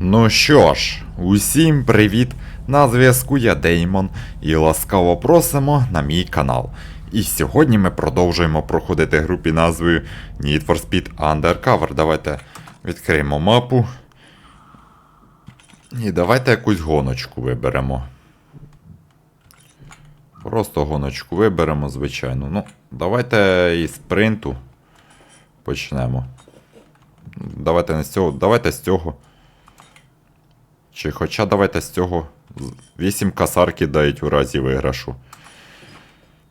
Ну що ж, усім привіт! На зв'язку я Деймон і ласкаво просимо на мій канал. І сьогодні ми продовжуємо проходити гру під назвою Need for Speed Undercover. Давайте відкриємо мапу. І давайте якусь гоночку виберемо. Просто гоночку виберемо, звичайно. Ну, давайте із спринту почнемо. Давайте не з цього, давайте з цього. Чи хоча давайте з цього 8 касар кидають у разі виграшу.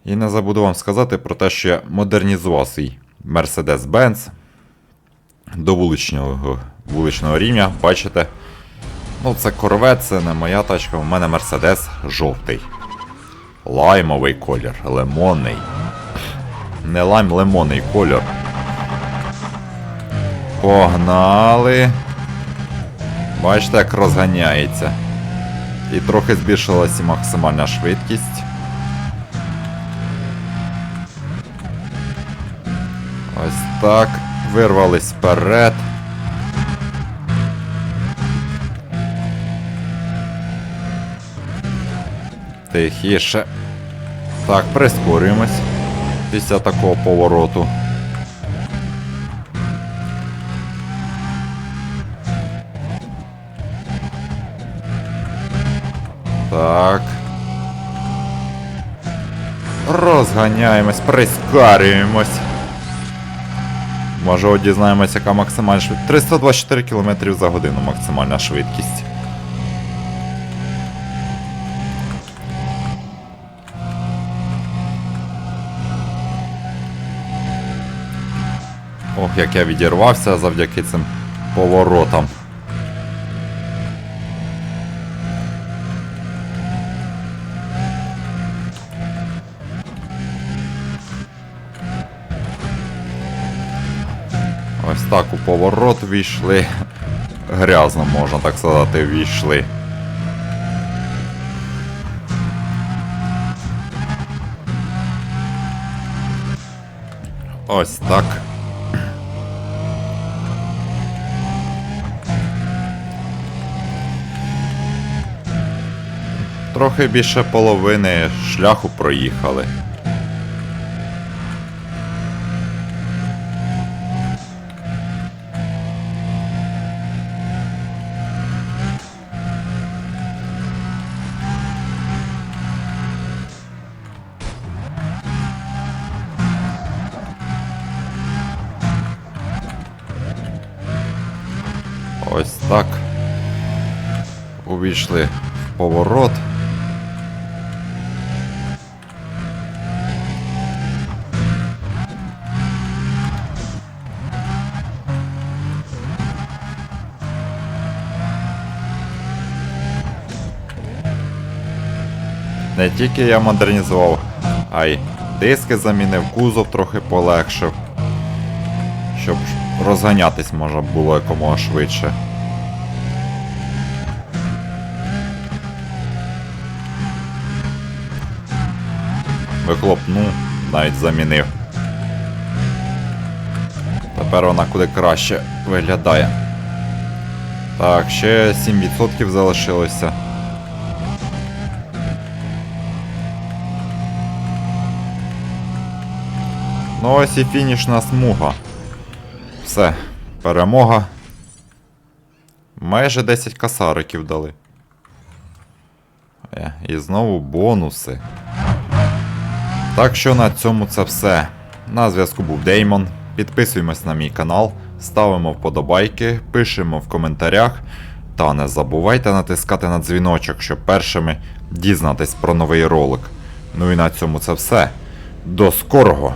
І не забуду вам сказати про те, що я модернізував свій Mercedes-Benz до вуличного, вуличного рівня. Бачите? Ну, це корвет, це не моя тачка, у мене Mercedes жовтий. Лаймовий колір, лимонний. Не лайм, лимонний колір. Погнали. Бачите, як розганяється. І трохи збільшилася максимальна швидкість. Ось так. Вирвались вперед. Тихіше. Так, прискорюємось після такого повороту. Так. Розганяємось, прискорюємось. Може, от яка максимальна швидкість. 324 км за годину максимальна швидкість. Ох, як я відірвався завдяки цим поворотам. Ось так у поворот війшли. Грязно, можна так сказати, війшли. Ось так. Трохи більше половини шляху проїхали. Ось так. Увійшли в поворот. Не тільки я модернізував, а й диски замінив, кузов трохи полегшив, щоб розганятись можна було якомога швидше. Вихлопну навіть замінив. Тепер вона куди краще виглядає. Так, ще 7% залишилося. Ну ось і фінішна смуга. Все, перемога. Майже 10 касариків дали. Е, І знову бонуси. Так що на цьому це все. На зв'язку був Деймон. Підписуємось на мій канал, ставимо вподобайки, пишемо в коментарях. Та не забувайте натискати на дзвіночок, щоб першими дізнатись про новий ролик. Ну і на цьому це все. До скорого!